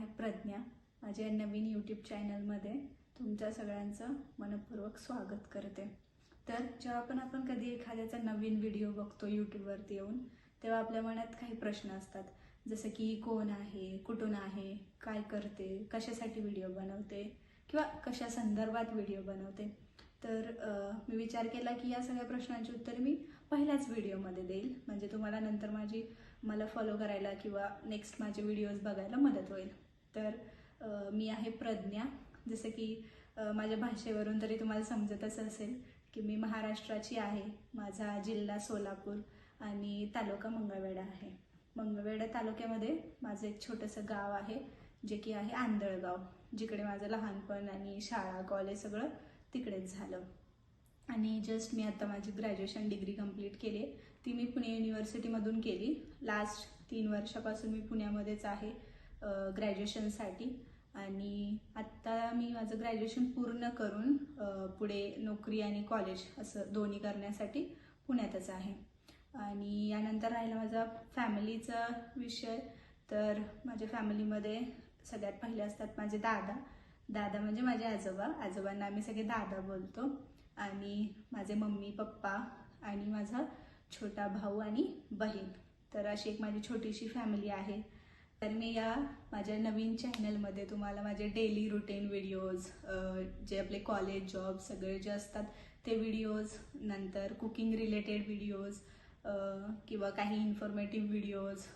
ह्या प्रज्ञा माझी नवीन यूट्यूब चॅनलमध्ये तुमच्या सगळ्यांचं मनपूर्वक स्वागत करते. तर जेव्हा पण आपण कधी एखाद्याचा नवीन व्हिडिओ बघतो यूट्यूबवरती येऊन तेव्हा आपल्या मनात काही प्रश्न असतात. जसं की कोण आहे कुठून आहे काय करते कशासाठी व्हिडिओ बनवते किंवा कशा संदर्भात व्हिडिओ बनवते. तर मी विचार केला की या सगळ्या प्रश्नांची उत्तरे मी पहिल्याच व्हिडिओमध्ये देईल. म्हणजे तुम्हाला नंतर माझी मला फॉलो करायला किंवा नेक्स्ट माझे व्हिडिओज बघायला मदत होईल. तर मी आहे प्रज्ञा. जसं की माझ्या भाषेवरून तरी तुम्हाला समजतच असेल की मी महाराष्ट्राची आहे. माझा जिल्हा सोलापूर आणि तालुका मंगळवेढा आहे. मंगळवेढा तालुक्यामध्ये माझं एक छोटंसं गाव आहे जे की आहे आंधळगाव जिकडे माझं लहानपण आणि शाळा कॉलेज सगळं तिकडेच झालं. आणि जस्ट मी आता माझी ग्रॅज्युएशन डिग्री कंप्लीट केली. आहे ती मी पुणे युनिव्हर्सिटीमधून केली. लास्ट तीन वर्षापासून मी पुण्यामध्येच आहे. ग्रॅज्युएशनसाठी आणि आत्ता मी माझं ग्रॅज्युएशन पूर्ण करून पुढे नोकरी आणि कॉलेज असं दोन्ही करण्यासाठी पुण्यातच आहे. आणि यानंतर राहिला माझा फॅमिलीचा विषय. तर माझ्या फॅमिलीमध्ये सगळ्यात पहिले असतात माझे दादा. दादा म्हणजे माझे आजोबा. आजोबांना आम्ही सगळे दादा बोलतो. आणि माझे मम्मी पप्पा आणि माझा छोटा भाऊ आणि बहीण. तर अशी एक माझी छोटीशी फॅमिली आहे. तर मी या माझ्या नवीन चॅनलमध्ये तुम्हाला माझे डेली रुटीन व्हिडिओज जे आपले कॉलेज जॉब सगळे जे असतात ते व्हिडिओज नंतर कुकिंग रिलेटेड व्हिडिओज किंवा काही इन्फॉर्मेटिव्ह व्हिडिओज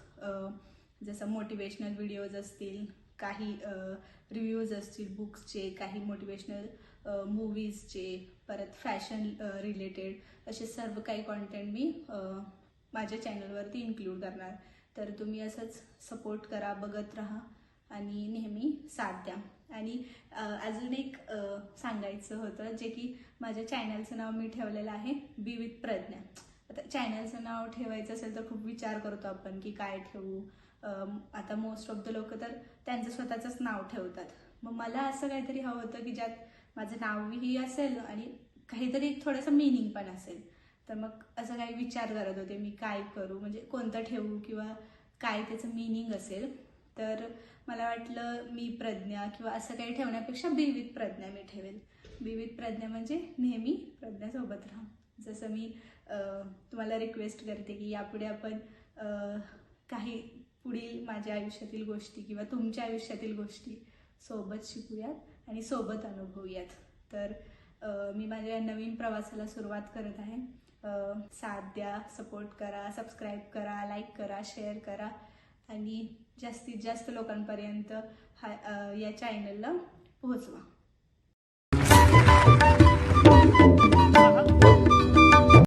जसं मोटिवेशनल व्हिडिओज असतील काही रिव्ह्यूज असतील बुक्सचे काही मोटिवेशनल मूवीजचे परत फॅशन रिलेटेड असे सर्व काही कॉन्टेंट मी माझ्या चॅनलवरती इन्क्लूड करणार. तर तुम्ही असंच सपोर्ट करा बघत राहा आणि नेहमी साथ द्या. आणि अजून एक सांगायचं होतं जे की माझ्या चॅनलचं नाव मी ठेवलेलं आहे बी विथ प्रज्ञा. आता चॅनलचं नाव ठेवायचं असेल तर खूप विचार करतो आपण की काय ठेवू. आता मोस्ट ऑफ द लोक तर त्यांचं स्वतःचंच नाव ठेवतात. मग मला असं काहीतरी हवं होतं की ज्यात माझं नावही असेल आणि काहीतरी थोडंसं मिनिंग पण असेल. तर मग असं काही विचार करत होते मी काय करू? म्हणजे कोणतं ठेवू किंवा काय त्याचं मिनिंग असेल? तर मला वाटलं मी प्रज्ञा किंवा असं काही ठेवण्यापेक्षा बी विथ प्रज्ञा मी ठेवेल. बी विथ प्रज्ञा म्हणजे नेहमी प्रज्ञासोबत राहा. जसं मी तुम्हाला रिक्वेस्ट करते की यापुढे आपण काही पुढील माझ्या आयुष्यातील गोष्टी किंवा तुमच्या आयुष्यातील गोष्टी सोबत शिकूयात आणि सोबत अनुभवूयात. तर मी माझ्या नवीन प्रवासाला सुरुवात करत आहे. साथ द्या सपोर्ट करा सबस्क्राईब करा लाईक करा शेअर करा. आणि जास्तीत जास्त लोकांपर्यंत हा या चॅनलला पोहोचवा.